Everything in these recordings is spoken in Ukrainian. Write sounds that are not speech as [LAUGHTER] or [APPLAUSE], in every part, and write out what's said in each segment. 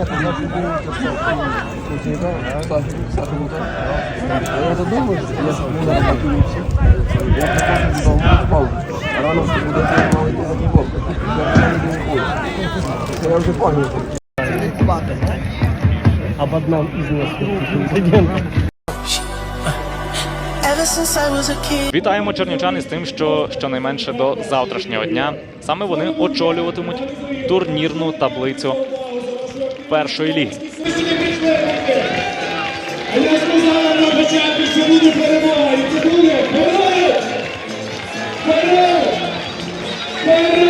Я вже пам'ятаю. Об одном із. Вітаємо чернівчани з тим, що щонайменше до завтрашнього дня. Саме вони очолюватимуть турнірну таблицю першої ліги. Я сказала на початку, що буде перемога. І це буде перемога! Перемога! Перемога!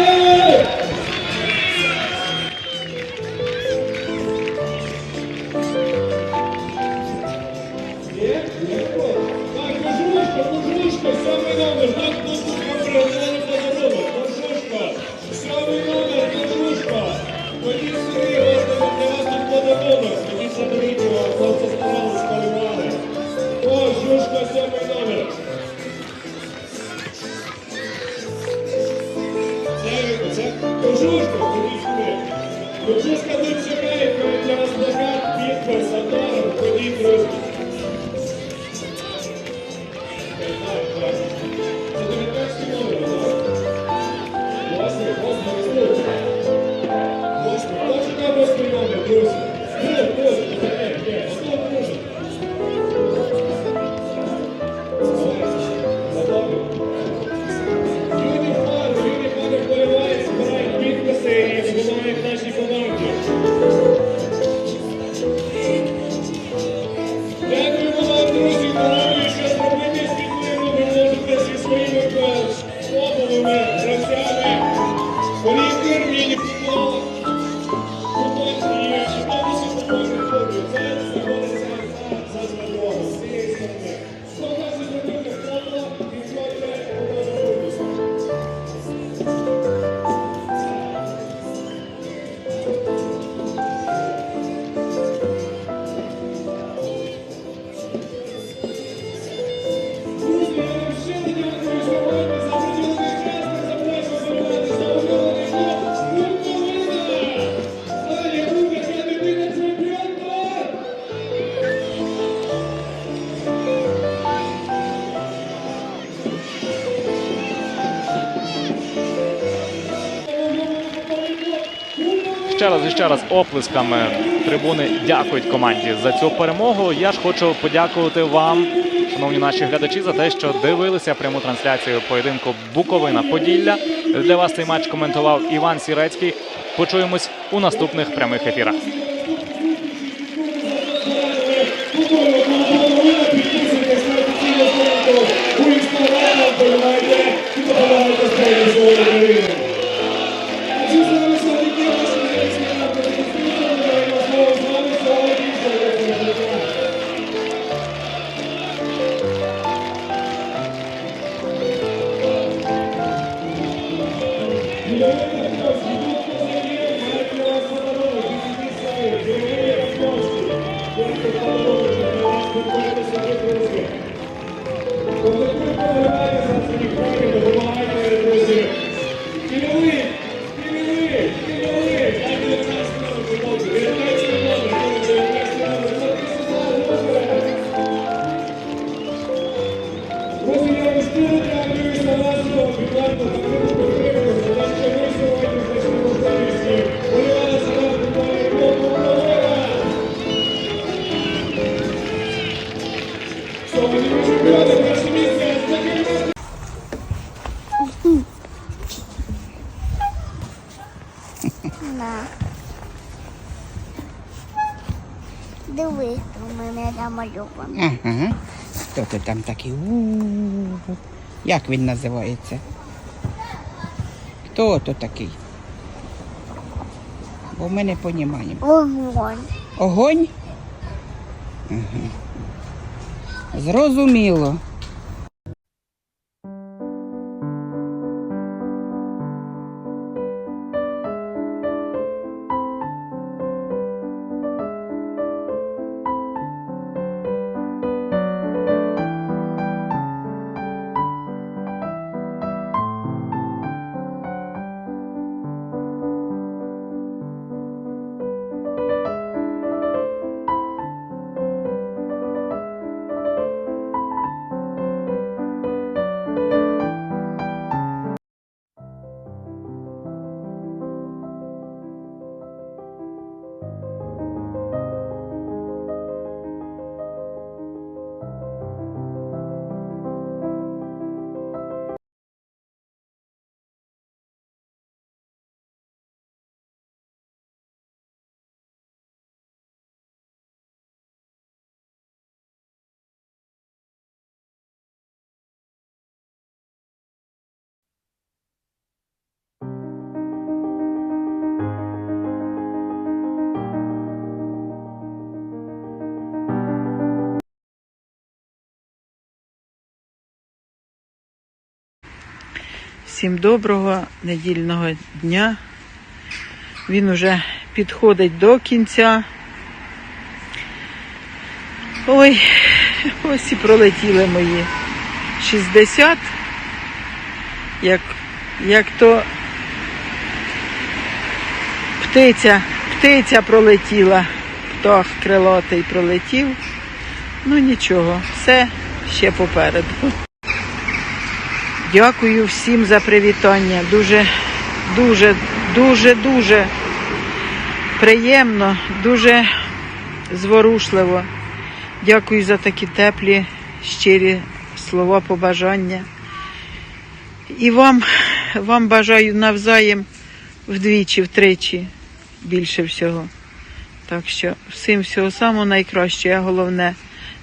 ще раз і ще раз оплесками трибуни дякують команді за цю перемогу. Я ж хочу подякувати вам, шановні наші глядачі, за те, що дивилися пряму трансляцію поєдинку Буковина Поділля. Для вас цей матч коментував Іван Сірецький. Почуємось у наступних прямих ефірах. там такий. у. Як він називається? Хто то такий? Бо ми не розуміємо. Огонь. Огонь? Угу. Зрозуміло. Всім доброго недільного дня. Він уже підходить до кінця. Ой, ось і пролетіли мої 60. Як, як то птиця, птиця пролетіла, птах крилатий пролетів. Ну нічого, все ще попереду. Дякую всім за привітання. Дуже, дуже, дуже, дуже приємно, дуже зворушливо. Дякую за такі теплі, щирі слова побажання. І вам, вам бажаю навзаєм вдвічі, втричі більше всього. Так що всім всього самого найкращого, а головне,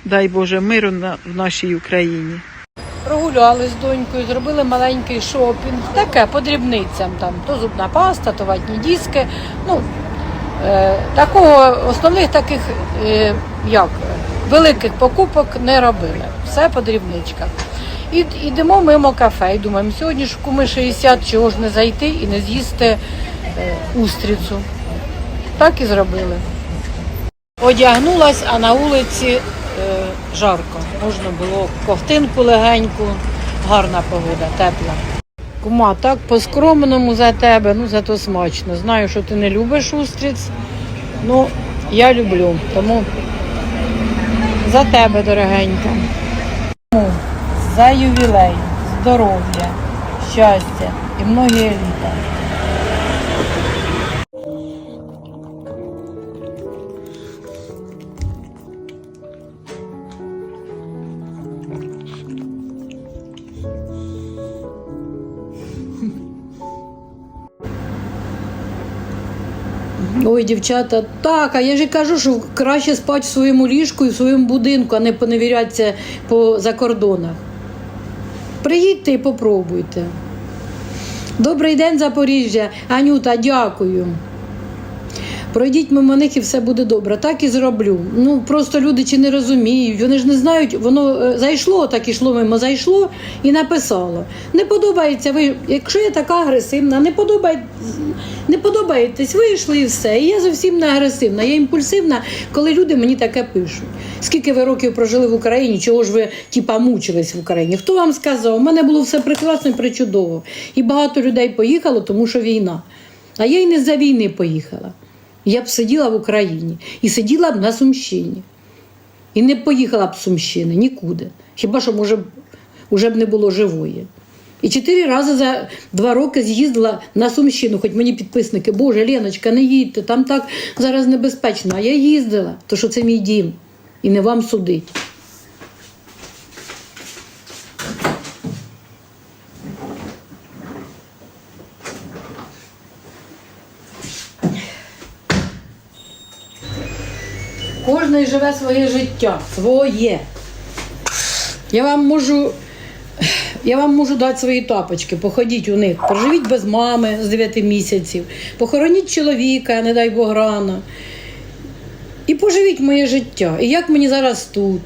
дай Боже миру в нашій Україні. Прогулялись з донькою, зробили маленький шопінг, таке по дрібницям, там то зубна паста, то ватні диски. Ну, е, такого основних таких е, як, великих покупок не робили. Все по дрібничках. І йдемо мимо кафе і думаємо, сьогодні ж куми 60, чого ж не зайти і не з'їсти е, устрицю. Так і зробили. Одягнулась, а на вулиці е, жарко. Можна було ковтинку легеньку, гарна погода, тепла. Кума, так по-скромному за тебе, ну зато смачно. Знаю, що ти не любиш устриць. Ну, я люблю, тому за тебе, дорогенька. За ювілей, здоров'я, щастя і многі літа. Ой, дівчата, так, а я ж кажу, що краще спати в своєму ліжку і в своєму будинку, а не поневірятися по закордонах. Приїдьте і попробуйте. Добрий день, Запоріжжя. Анюта, дякую. Пройдіть мимо них і все буде добре. Так і зроблю. Ну просто люди чи не розуміють, вони ж не знають, воно е, зайшло, так ішло мимо, зайшло і написало. Не подобається ви, якщо я така агресивна, не подобає, не подобаєтесь, вийшли і все. І я зовсім не агресивна, я імпульсивна, коли люди мені таке пишуть. Скільки ви років прожили в Україні, чого ж ви типа мучились в Україні? Хто вам сказав? У мене було все прекрасно і причудово. І багато людей поїхало, тому що війна. А я й не за війни поїхала. Я б сиділа в Україні і сиділа б на Сумщині. І не поїхала б з Сумщини нікуди. Хіба що, може, б б не було живої. І чотири рази за два роки з'їздила на Сумщину, хоч мені підписники, Боже, Леночка, не їдьте, там так зараз небезпечно. А я їздила, то що це мій дім. І не вам судить. Кожний живе своє життя, своє. Я вам можу. Я вам можу дати свої тапочки, походіть у них, проживіть без мами з 9 місяців, похороніть чоловіка, не дай Бог рано. І поживіть моє життя. І як мені зараз тут.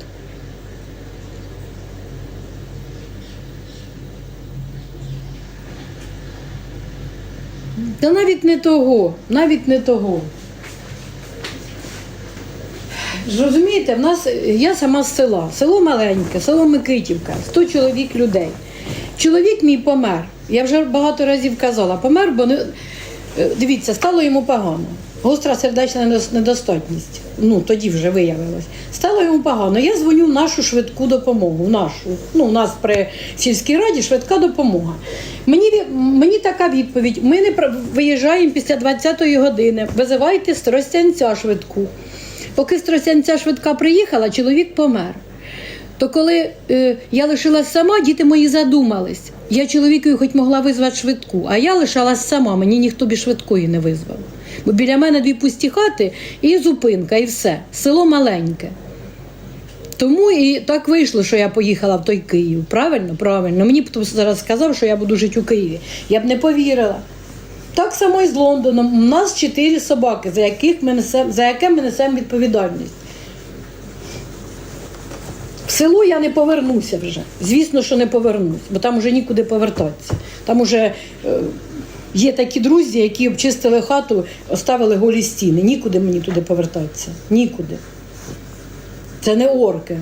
Та навіть не того, навіть не того. Розумієте, в нас я сама з села, село маленьке, село Микитівка, 100 чоловік людей. Чоловік мій помер. Я вже багато разів казала, помер, бо не е, дивіться, стало йому погано. Гостра сердечна недостатність. Ну тоді вже виявилось. Стало йому погано. Я дзвоню в нашу швидку допомогу. В нашу. Ну, у нас при сільській раді швидка допомога. Мені, мені така відповідь: ми не виїжджаємо після 20-ї години. Визивайте старостянця швидку. Поки старостянця швидка приїхала, чоловік помер. То коли е, я лишилась сама, діти мої задумались. Я чоловікові хоч могла визвати швидку, а я лишалась сама, мені ніхто б швидкої не визвав. Бо біля мене дві пусті хати і зупинка, і все. Село маленьке. Тому і так вийшло, що я поїхала в той Київ. Правильно? Правильно. Мені б зараз сказав, що я буду жити у Києві. Я б не повірила. Так само і з Лондоном. У нас чотири собаки, за яких ми несем, за яке ми несемо відповідальність. В село я не повернуся вже. Звісно, що не повернусь, бо там вже нікуди повертатися. Там уже е, є такі друзі, які обчистили хату, оставили голі стіни. Нікуди мені туди повертатися. Нікуди. Це не орки.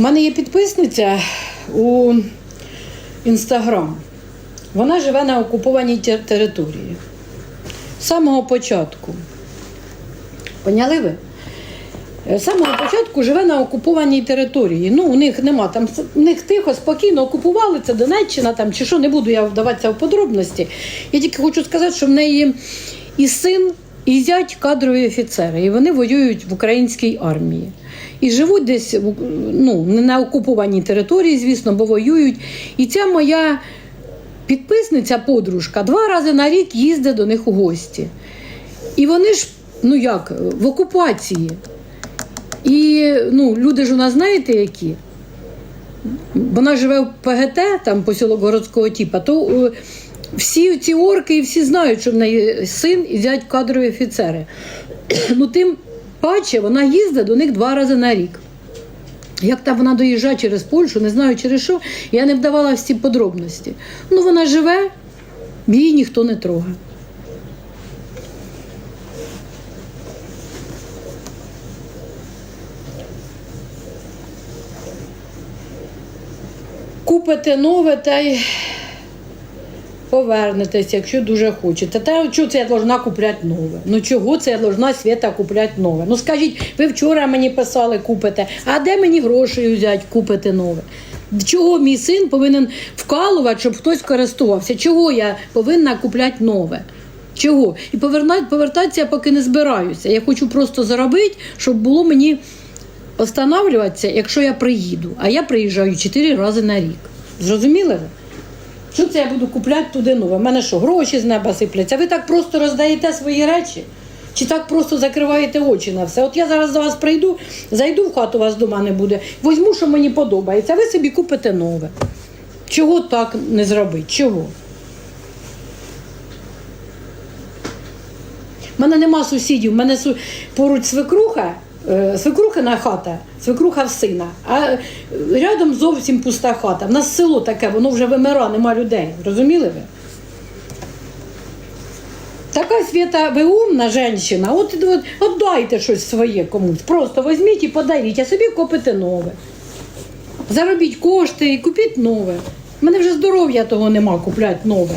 У мене є підписниця у інстаграм. Вона живе на окупованій території. З самого початку. Поняли ви? Е, З самого початку живе на окупованій території. Ну, у них нема там, у них тихо, спокійно окупували це Донеччина там чи що, не буду я вдаватися в подробності. Я тільки хочу сказати, що в неї і син, і зять кадрові офіцери, і вони воюють в українській армії. І живуть десь ну, не на окупованій території, звісно, бо воюють. І ця моя підписниця, подружка, два рази на рік їздить до них у гості. І вони ж, ну як, в окупації. І ну, люди ж у нас знаєте які? Вона живе в ПГТ, там посілок городського типу, то е, всі ці орки і всі знають, що в неї син і зять кадрові офіцери. [CLEARS THROAT] Ну, тим паче вона їздить до них два рази на рік. Як там вона доїжджає через Польщу, не знаю через що, я не вдавала всі подробності. Ну, вона живе, її ніхто не трогає. Купите нове та й повернетесь, якщо дуже хочете. Та чого це я должна купляти нове? Ну чого це я должна свята купляти нове? Ну скажіть, ви вчора мені писали купите, а де мені гроші взяти купити нове? Чого мій син повинен вкалувати, щоб хтось користувався? Чого я повинна купляти нове? Чого? І повертатися я поки не збираюся. Я хочу просто заробити, щоб було мені останавливатися, якщо я приїду. А я приїжджаю 4 рази на рік. Зрозуміли ви? Що це я буду купляти туди нове? У мене що, гроші з неба сипляться? Ви так просто роздаєте свої речі? Чи так просто закриваєте очі на все? От я зараз до вас прийду, зайду в хату, вас дома не буде, візьму, що мені подобається, а ви собі купите нове. Чого так не зробити? Чого? У мене нема сусідів, у мене поруч свекруха, свекрухина хата, свекруха в сина, а е, рядом зовсім пуста хата. В нас село таке, воно вже вимира, нема людей. Розуміли ви? Така свята, ви умна жінка, от, от, от дайте щось своє комусь. Просто візьміть і подаріть, а собі купите нове. Заробіть кошти і купіть нове. У мене вже здоров'я того нема купляти нове.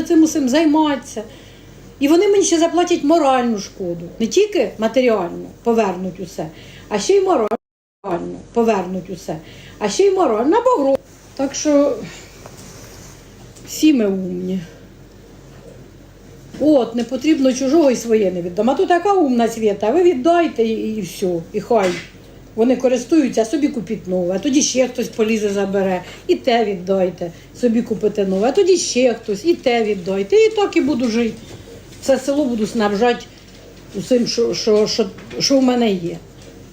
Буде цим усім займатися. І вони мені ще заплатять моральну шкоду. Не тільки матеріально повернуть усе, а ще й морально повернуть усе, а ще й морально або. Так що всі ми умні. От, не потрібно чужого і своє не віддам. А то така умна свята, ви віддайте і, і все, і хай. Вони користуються, а собі купіть нове, а тоді ще хтось полізе забере, і те віддайте, собі купите нове, а тоді ще хтось, і те віддайте. І так і буду жити. Все село буду снабжати усім, що, що, що, що в мене є.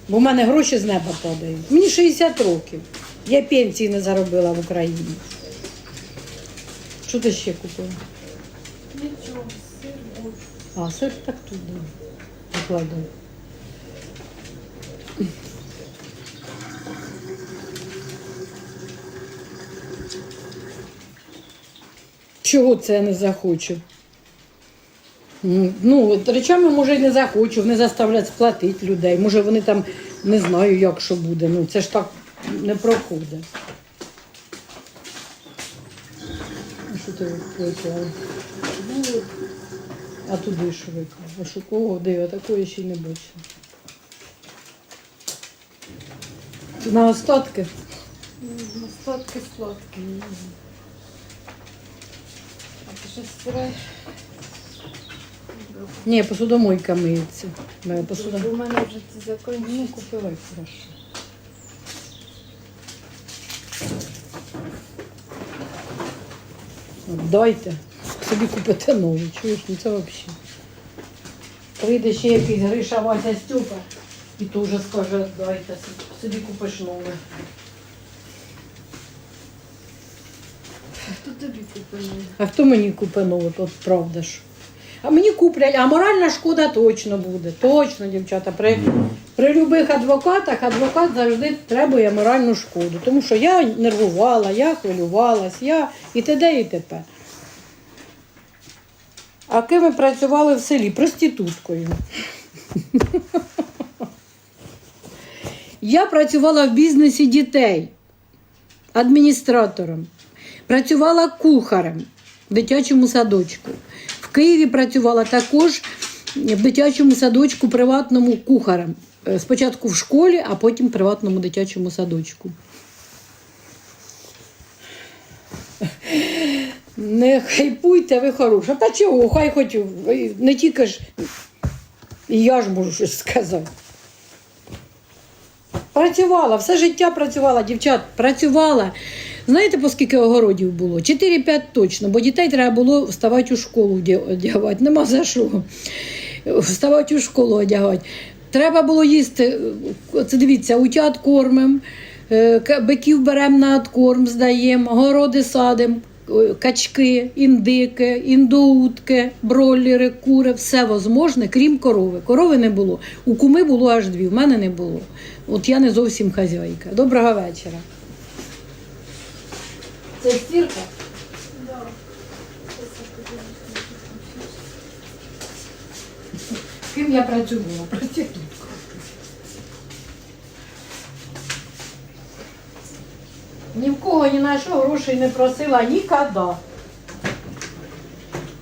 Бо в мене гроші з неба падають. Мені 60 років. Я пенсії не заробила в Україні. Що ти ще купила? Нічого, сир А, сир так тут да. Чого це я не захочу? Ну, речами, може, і не захочу, вони заставлять сплатити людей. Може, вони там не знаю, як що буде. Ну, це ж так не проходить. Що ти виклала? Ну, а туди що виклала? А що кого? Я такої ще й не бачила. На остатки? Сладкий сладкий. А стираєш? Ні, посудомойка миється. Моя посуда. У мене вже це Ну, купила хорошо. Дайте, собі купите нову, чуєш, ну це взагалі. Прийде ще якийсь Гриша Вася Стюпа, І то вже скаже, дайте собі купиш нове. Хто тобі купив? А хто мені купить нове, от правда ж. А мені куплять, а моральна шкода точно буде. Точно, дівчата. При, при любих адвокатах адвокат завжди требує моральну шкоду. Тому що я нервувала, я хвилювалась, я і т.д. і т.п. А ким ми працювали в селі? Проституткою. Я працювала в бізнесі дітей, адміністратором. Працювала кухарем в дитячому садочку. В Києві працювала також в дитячому садочку приватному кухарем. Е, Спочатку в школі, а потім в приватному дитячому садочку. Не хайпуйте, ви хороша. Та чого, хай хоч не тільки ж я ж можу щось сказати. Працювала, все життя працювала, дівчат, працювала. Знаєте, по скільки огородів було? 4-5 точно, бо дітей треба було вставати у школу одягати. Нема за що. Вставати у школу одягати. Треба було їсти. Це дивіться, утят кормим, е, биків беремо на откорм, здаємо, городи садимо, е, качки, індики, індоутки, бройлери, кури, все возможне, крім корови. Корови не було. У куми було аж дві, в мене не було. От я не зовсім хазяйка. Доброго вечора. Це стірка? Ким я працювала? Проститутка. Ні в кого ні на що грошей не просила ніколи.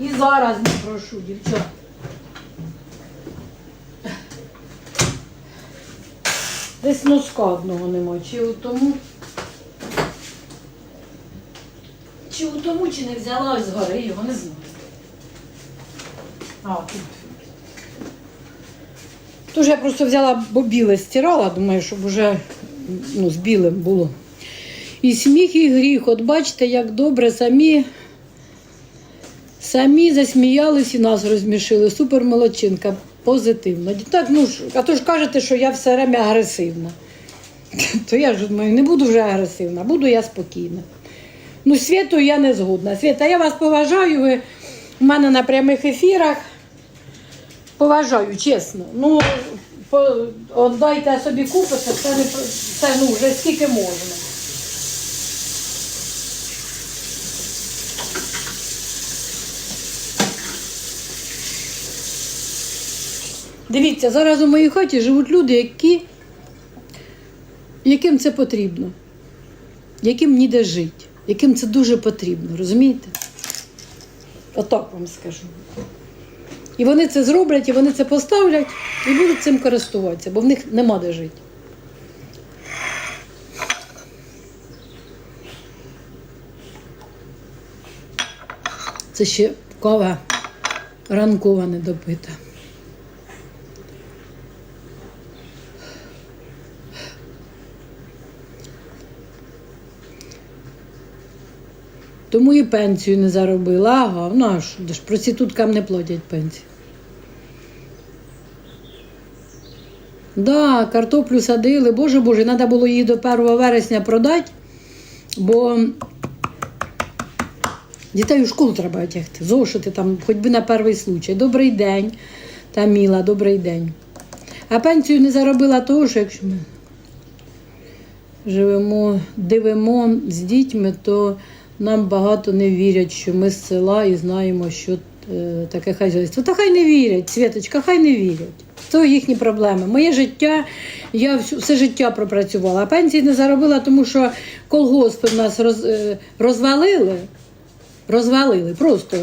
І зараз не прошу, дівчат. Десь носка одного нема. Чи тому. Чи у тому, чи не взяла з гори, його не знаю. А, тут. Тож я просто взяла, бо біле стирала, думаю, щоб уже ну, з білим було. І сміх, і гріх. От бачите, як добре самі, самі засміялись і нас розсмішили. Супер молодчинка, позитивно. Так, ну а то ж кажете, що я все время агресивна. [LAUGHS] То я ж думаю, не буду вже агресивна, буду я спокійна. Ну, Світу я не згодна. Світа, я вас поважаю. Ви в мене на прямих ефірах. Поважаю, чесно. Ну, по, от дайте собі купити, це, не, це ну, вже скільки можна. Дивіться, зараз у моїй хаті живуть люди, які, яким це потрібно, яким ніде жити, яким це дуже потрібно, розумієте? Отак вам скажу. І вони це зроблять, і вони це поставлять, і будуть цим користуватися, бо в них нема де жити. Це ще кава ранкова недопита. Тому і пенсію не заробила. Ага, ну а що, де ж проституткам не платять пенсію. Да, картоплю садили. Боже Боже, треба було її до 1 вересня продати, бо дітей у школу треба одягти. Зошити там, хоч би на перший случай. Добрий день, Таміла, добрий день. А пенсію не заробила того, що якщо ми живемо, дивимо з дітьми, то нам багато не вірять, що ми з села і знаємо, що е, таке хазяйство. Та хай не вірять, Світочка, хай не вірять. То їхні проблеми. Моє життя, я все життя пропрацювала. А пенсії не заробила, тому що колгоспи в нас роз, е, розвалили. Розвалили, просто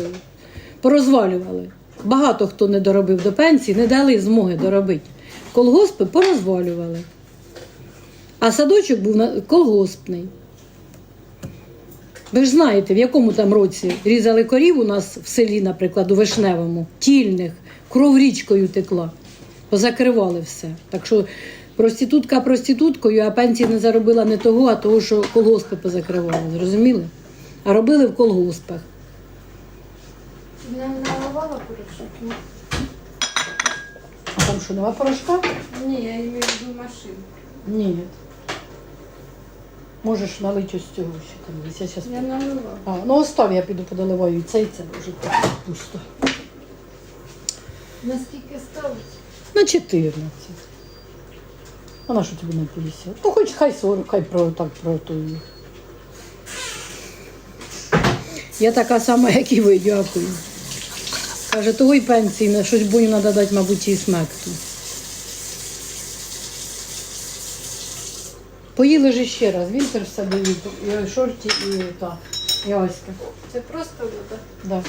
порозвалювали. Багато хто не доробив до пенсії, не дали змоги доробити. Колгоспи порозвалювали. А садочок був колгоспний. Ви ж знаєте, в якому там році різали корів у нас в селі, наприклад, у Вишневому, тільних, кров річкою текла, позакривали все. Так що проститутка проституткою, а пенсії не заробила не того, а того, що колгоспи позакривали. Зрозуміли? А робили в колгоспах. Не наливала порошок? Ні. А там що, нема порошка? Не, я имею в виду машину. Ні. Можеш налити ось цього ще там. Я щас... Я налила. А, ну остав, я піду подаливаю і це, і це вже так пусто. Наскільки стало? На 14. А на що тобі на 50? Ну хоч хай 40, хай про так протую. Я така сама, як і ви, дякую. Каже, того й пенсії, на щось боню треба дати, мабуть, і смекту. Поїли ж ще раз, Вінтер все доїв, і шорті, і та, і Аська. Це просто вода. Да.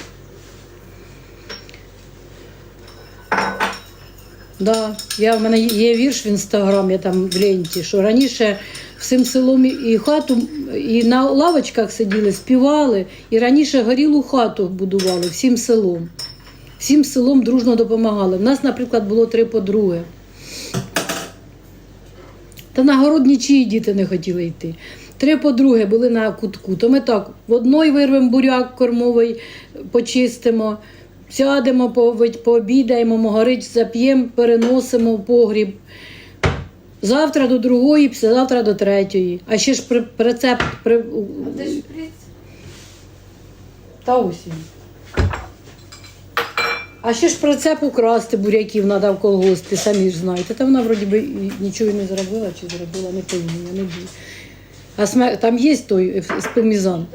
Да, я, в мене є вірш в інстаграм, я там в ленті, що раніше всім селом і хату, і на лавочках сиділи, співали, і раніше горілу хату будували всім селом. Всім селом дружно допомагали. У нас, наприклад, було три подруги. Та на город нічиї діти не хотіли йти. Три подруги були на кутку. То ми так в одної вирвемо буряк кормовий, почистимо, сядемо, пообідаємо, могорич зап'ємо, переносимо в погріб. Завтра до другої, післязавтра до третьої. А ще ж при, прицеп при, А де шприц? та ось він. А ще ж прицеп украсти буряків треба в колгоспі, самі ж знаєте. Та вона вроді би і нічого не зробила чи зробила, не я не буду. А сме... там є той спомізан.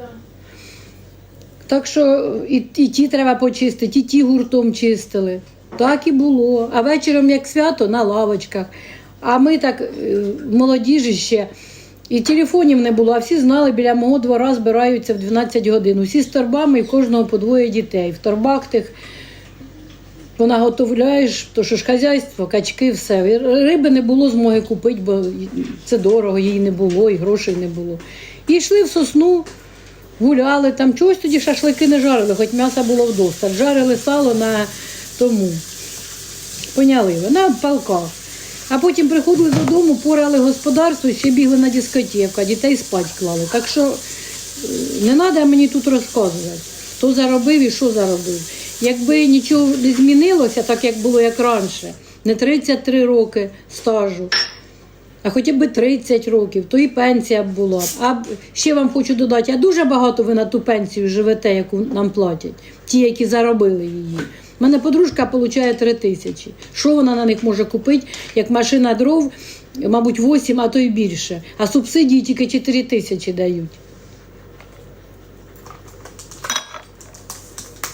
Так що і, і ті треба почистити, і ті гуртом чистили. Так і було. А вечором, як свято, на лавочках. А ми так е, молодіжі ще. І телефонів не було, а всі знали, біля мого двора збираються в 12 годин. Усі з торбами і кожного по двоє дітей. В торбах тих понаготовляєш, то що ж хазяйство, качки, все. Риби не було змоги купити, бо це дорого, її не було, і грошей не було. І йшли в сосну, гуляли, там чогось тоді шашлики не жарили, хоч м'яса було вдосталь. Жарили сало на тому. Поняли на палках. А потім приходили додому, порали господарство ще бігли на дискотеку, а дітей спать клали. Так що е, не треба мені тут розказувати, хто заробив і що заробив. Якби нічого не змінилося, так як було як раніше, не 33 роки стажу, а хоча б 30 років, то і пенсія б була. А ще вам хочу додати, а дуже багато ви на ту пенсію живете, яку нам платять, ті, які заробили її. У мене подружка отримує 3 тисячі. Що вона на них може купити, як машина дров, мабуть, 8, а то й більше. А субсидії тільки 4 тисячі дають.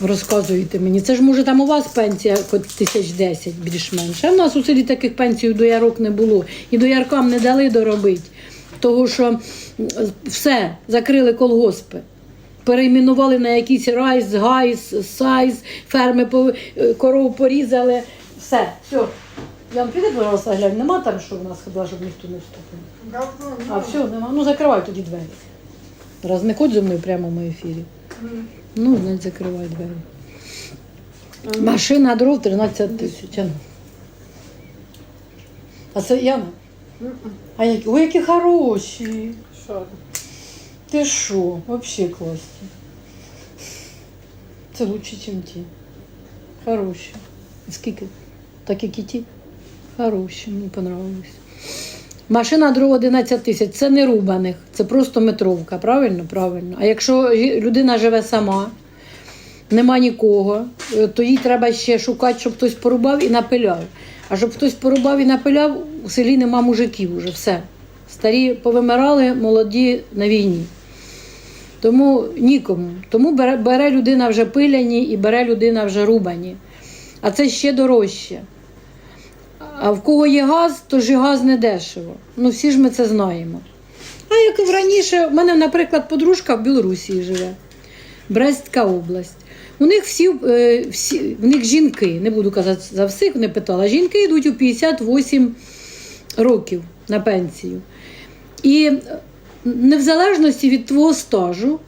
Розказуєте мені. Це ж може там у вас пенсія тисяч десять більш-менш. А в нас у селі таких пенсій до ярок не було. І до яркам не дали доробити. Того що все, закрили колгоспи. Перейменували на якийсь райс, гайс, сайз, ферми е, коров порізали. Все, все. Ян, піди, будь ласка, глянь, нема там, що в нас ходила, щоб ніхто не вступив. А все, нема. Ну закривай тоді двері. Раз не ходь зі мною прямо в моєму ефірі. Ну, значить, закривай двері. Машина дров 13 тисяч. а ну. А це Яна? А які? Ой, які хороші. Що? Ти що? Взагалі класні. Це лучше, ніж ті. Хороші. Скільки? Так як і ті? Хороші, мені понравились. Машина дров 11 тисяч, це не рубаних, це просто метровка, правильно? Правильно. А якщо людина живе сама, нема нікого, е, то їй треба ще шукати, щоб хтось порубав і напиляв. А щоб хтось порубав і напиляв, у селі нема мужиків уже, все. Старі повимирали, молоді на війні. Тому нікому. Тому бере, бере людина вже пиляні і бере людина вже рубані. А це ще дорожче. А в кого є газ, то ж і газ не дешево. Ну всі ж ми це знаємо. А як і раніше, в мене, наприклад, подружка в Білорусі живе, Брестська область. У них всі, е, всі в них жінки, не буду казати за всіх, не питала. Жінки йдуть у 58 років на пенсію. І не в залежності від твого стажу,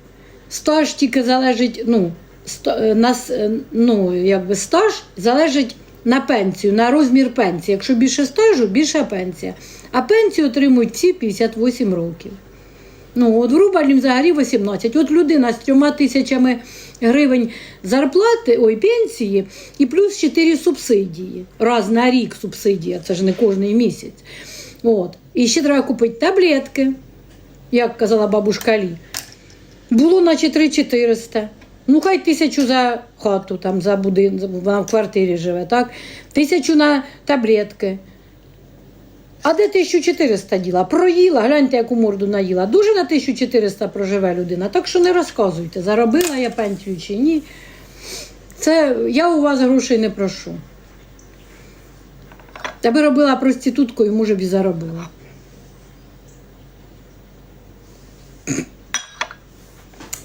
стаж тільки залежить, ну, ста- е, нас, е, ну, якби стаж залежить на пенсію, на розмір пенсії. Якщо більше стажу, більша пенсія. А пенсію отримують всі 58 років. Ну, от в Рубалі взагалі 18. От людина з трьома тисячами гривень зарплати, ой, пенсії, і плюс 4 субсидії. Раз на рік субсидія, це ж не кожний місяць. От. І ще треба купити таблетки, як казала бабушка Лі. Було наче 3400. Ну, хай тисячу за хату, там, за будинок, вона в квартирі живе, так? Тисячу на таблетки. А де 1400 діла? Проїла, гляньте, яку морду наїла. Дуже на 1400 проживе людина. Так що не розказуйте, заробила я пенсію чи ні. Це я у вас грошей не прошу. Тебе робила проституткою, може б і заробила.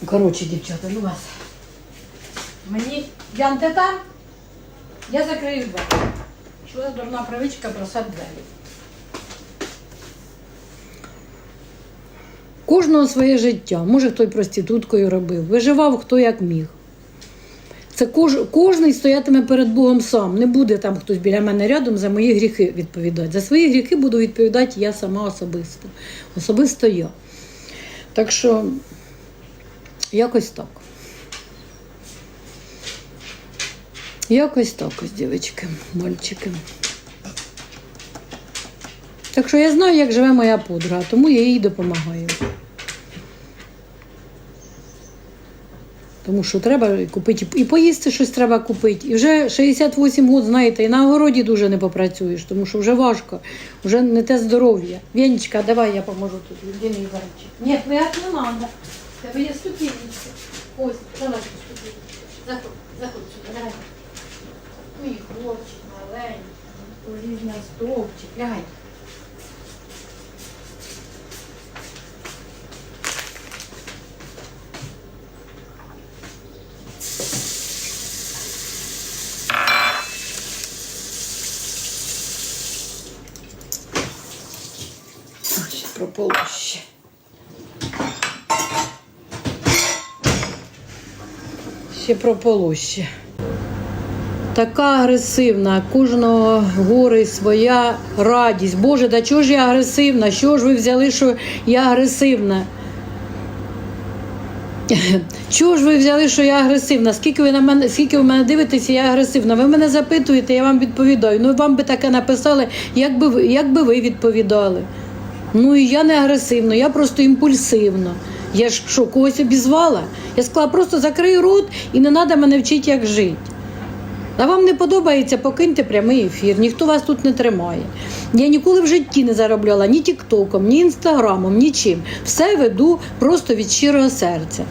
Коротше, дівчата, ну вас. Мені Ян, ти там? Я закрию двері. Що за дурна привичка бросати двері? Кожного своє життя. Може, хто й проституткою робив. Виживав хто як міг. Це кож, кожний стоятиме перед Богом сам. Не буде там хтось біля мене рядом за мої гріхи відповідати. За свої гріхи буду відповідати я сама особисто. Особисто я. Так що якось так. Якось так ось, дівчатки, мальчики. Так що я знаю, як живе моя подруга, тому я їй допомагаю. Тому що треба купити і поїсти щось треба купити. І вже 68 років, знаєте, і на огороді дуже не попрацюєш, тому що вже важко, вже не те здоров'я. Венечка, давай я поможу тут. Єдиний зайчик. Ні, твояк не треба. Тебе є ступінниця. Ось, давай ступінниця. Заходь, заходь сюди, давай. Мій хлопчик маленький, поліз на стовпчик, лягай. А, ще прополоще. Ще прополоще. Така агресивна, кожного гори своя радість. Боже, да чого ж я агресивна? Що ж ви взяли, що я агресивна? Чого ж ви взяли, що я агресивна? Скільки ви на мене, скільки ви мене дивитеся, я агресивна. Ви мене запитуєте, я вам відповідаю. Ну вам би таке написали, як би як би ви відповідали. Ну і я не агресивна, я просто імпульсивна. Я ж що, когось обізвала? Я сказала, просто закрий рот і не треба мене вчити, як жити. А вам не подобається, покиньте прямий ефір, ніхто вас тут не тримає. Я ніколи в житті не заробляла ні тіктоком, ні інстаграмом, нічим. Все веду просто від щирого серця.